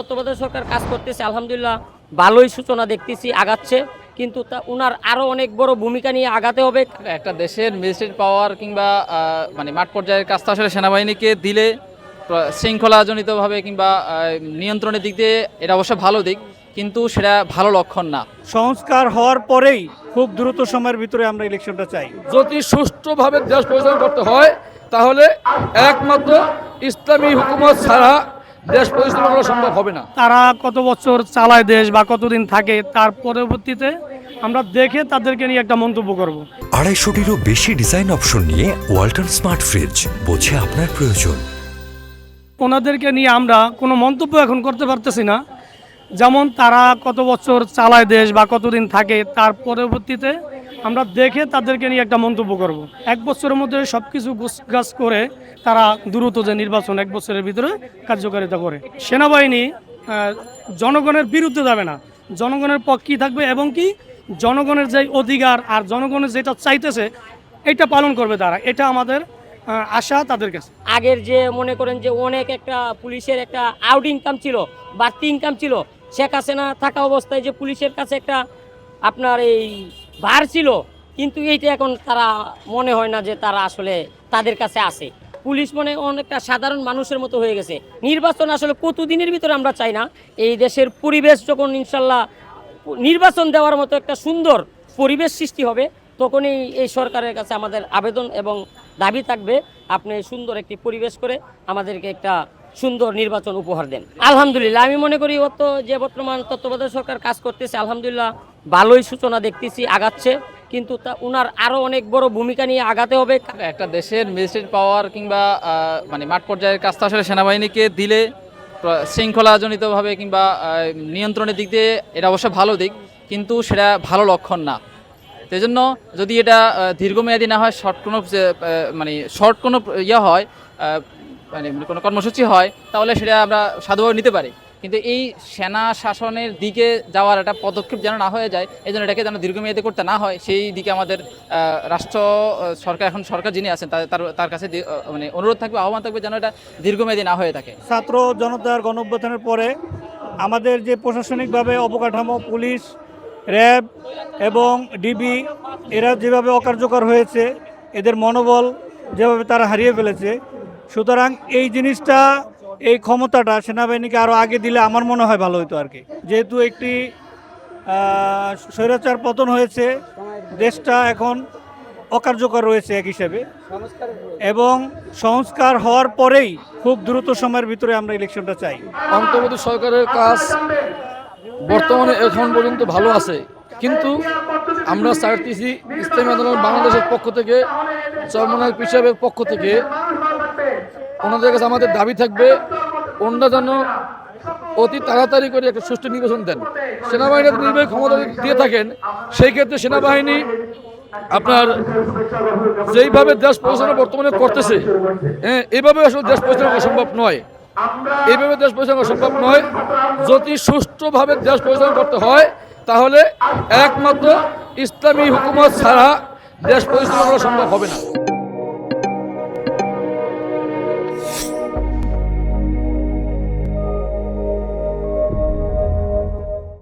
তত্ত্বাবধায়ক সরকার কাজ করতেছে আলহামদুলিল্লাহ ভালোই সূচনা দেখতেছি আগাচ্ছে। কিন্তু তা উনার আরও অনেক বড় ভূমিকা নিয়ে আগাতে হবে। একটা দেশের ম্যাজিস্ট্রেট পাওয়ার কিংবা মানে মাঠ পর্যায়ের কাজটা আসলে সেনাবাহিনীকে দিলে শৃঙ্খলাজনিতভাবে কিংবা নিয়ন্ত্রণের দিক দিয়ে এটা অবশ্য ভালো দিক কিন্তু সেটা ভালো লক্ষণ না। সংস্কার হওয়ার পরেই খুব দ্রুত সময়ের ভিতরে আমরা ইলেকশনটা চাই। যদি সুষ্ঠুভাবে দেশ পরিচালনা করতে হয় তাহলে একমাত্র ইসলামী হুকুমত ছাড়া দেশ পরিচালনা করা সম্ভব হবে না। তারা কত বছর চালায় দেশ বা কতদিন থাকে তার পরবর্তীতে আমরা দেখে তাদেরকে নিয়ে একটা মন্তব্য করব। আড়াইশোটিরও বেশি ডিজাইন অপশন নিয়ে ওয়ালটন স্মার্ট ফ্রিজ বোঝে আপনার প্রয়োজন। ওনাদেরকে নিয়ে আমরা কোনো মন্তব্য এখন করতে পারতেছি না। যেমন তারা কত বছর চালায় দেশ বা কতদিন থাকে তার পরবর্তীতে আমরা দেখে তাদেরকে নিয়ে একটা মন্তব্য করব। এক বছরের মধ্যে সব কিছু গাছ করে তারা দ্রুত যে নির্বাচন এক বছরের ভিতরে কার্যকারিতা করে। সেনাবাহিনী জনগণের বিরুদ্ধে যাবে না। জনগণের পক্ষেই থাকবে এবং কি জনগণের যে অধিকার আর জনগণের যেটা চাইতেছে, এটা পালন করবে তারা। এটা আমাদের আশা তাদের কাছে। আগের যে মনে করেন যে অনেক একটা পুলিশের একটা আউট ইনকাম ছিল, বাড়তি ইনকাম ছিল, শেখ হাসিনা থাকা অবস্থায় যে পুলিশের কাছে একটা আপনার এই ভার ছিল, কিন্তু এইটা এখন তারা মনে হয় না যে তারা আসলে তাদের কাছে আসে পুলিশ মনে অনেকটা সাধারণ মানুষের মতো হয়ে গেছে। নির্বাচন আসলে কতদিনের ভিতরে আমরা চাই না? এই দেশের পরিবেশ যখন ইনশাল্লাহ নির্বাচন দেওয়ার মতো একটা সুন্দর পরিবেশ সৃষ্টি হবে, তখনই এই সরকারের কাছে আমাদের আবেদন এবং দাবি থাকবে, আপনি সুন্দর একটি পরিবেশ করে আমাদেরকে একটা সুন্দর নির্বাচন উপহার দেন। আলহামদুলিল্লাহ, আমি মনে করি অত যে বর্তমান তত্ত্বাবধায়ক সরকার কাজ করতেছে, আলহামদুলিল্লাহ ভালোই সূচনা দেখতেছি, আগাচ্ছে। কিন্তু তা ওনার আরও অনেক বড় ভূমিকা নিয়ে আগাতে হবে। একটা দেশের ম্যাজিস্ট্রেট পাওয়ার কিংবা মানে মাঠ পর্যায়ের কাজটা আসলে সেনাবাহিনীকে দিলে শৃঙ্খলাজনিতভাবে কিংবা নিয়ন্ত্রণের দিক দিয়ে এটা অবশ্য ভালো দিক, কিন্তু সেটা ভালো লক্ষণ না। সেই জন্য যদি এটা দীর্ঘমেয়াদী না হয় শর্ট কোনো মানে শর্ট কোনো ইয়ে হয় মানে কোনো কর্মসূচি হয়, তাহলে সেটা আমরা সাধুভাবে নিতে পারি। কিন্তু এই সেনা শাসনের দিকে যাওয়ার একটা পদক্ষেপ যেন না হয়ে যায়, এই জন্য এটাকে যেন দীর্ঘমেয়াদী করতে না হয়, সেই দিকে আমাদের রাষ্ট্র সরকার, এখন সরকার যিনি আছেন, তার- তার কাছে মানে অনুরোধ থাকবে, আহ্বান থাকবে যেন এটা দীর্ঘমেয়াদী না হয়ে থাকে। ছাত্র জনতার গণঅভ্যুত্থানের পরে আমাদের যে প্রশাসনিকভাবে অবকাঠামো, পুলিশ, র্যাব এবং ডিবি, এরা যেভাবে অকার্যকর হয়েছে, এদের মনোবল যেভাবে তারা হারিয়ে ফেলেছে, সুতরাং এই জিনিসটা এই ক্ষমতাটা সেনাবাহিনীকে আরও আগে দিলে আমার মনে হয় ভালো হতো আর কি। যেহেতু একটি স্বৈরাচার পতন হয়েছে, দেশটা এখন অকার্যকর রয়েছে এক হিসেবে। এবং সংস্কার হওয়ার পরেই খুব দ্রুত সময়ের ভিতরে আমরা ইলেকশনটা চাই। অন্তর্বর্তী সরকারের কাজ বর্তমানে এখন পর্যন্ত ভালো আছে। কিন্তু আমরা চাইতেছি ইসলামী আন্দোলন বাংলাদেশের পক্ষ থেকে চরমনার পিসাবের পক্ষ থেকে ওনাদের কাছে আমাদের দাবি থাকবে ওনারা যেন অতি তাড়াতাড়ি করে একটা সুষ্ঠু নির্বাচন দেন। সেনাবাহিনীর নির্বাহী ক্ষমতা দিয়ে থাকেন, সেই ক্ষেত্রে সেনাবাহিনী আপনার যেইভাবে দেশ পরিচালনা বর্তমানে করতেছে হ্যাঁ এইভাবে আসলে দেশ পরিচালনা করা সম্ভব নয়। এইভাবে দেশ পরিচালনা করা সম্ভব নয়। যদি সুষ্ঠুভাবে দেশ পরিচালনা করতে হয়, তাহলে একমাত্র ইসলামী হুকুমত ছাড়া দেশ পরিচালনা করা সম্ভব হবে না।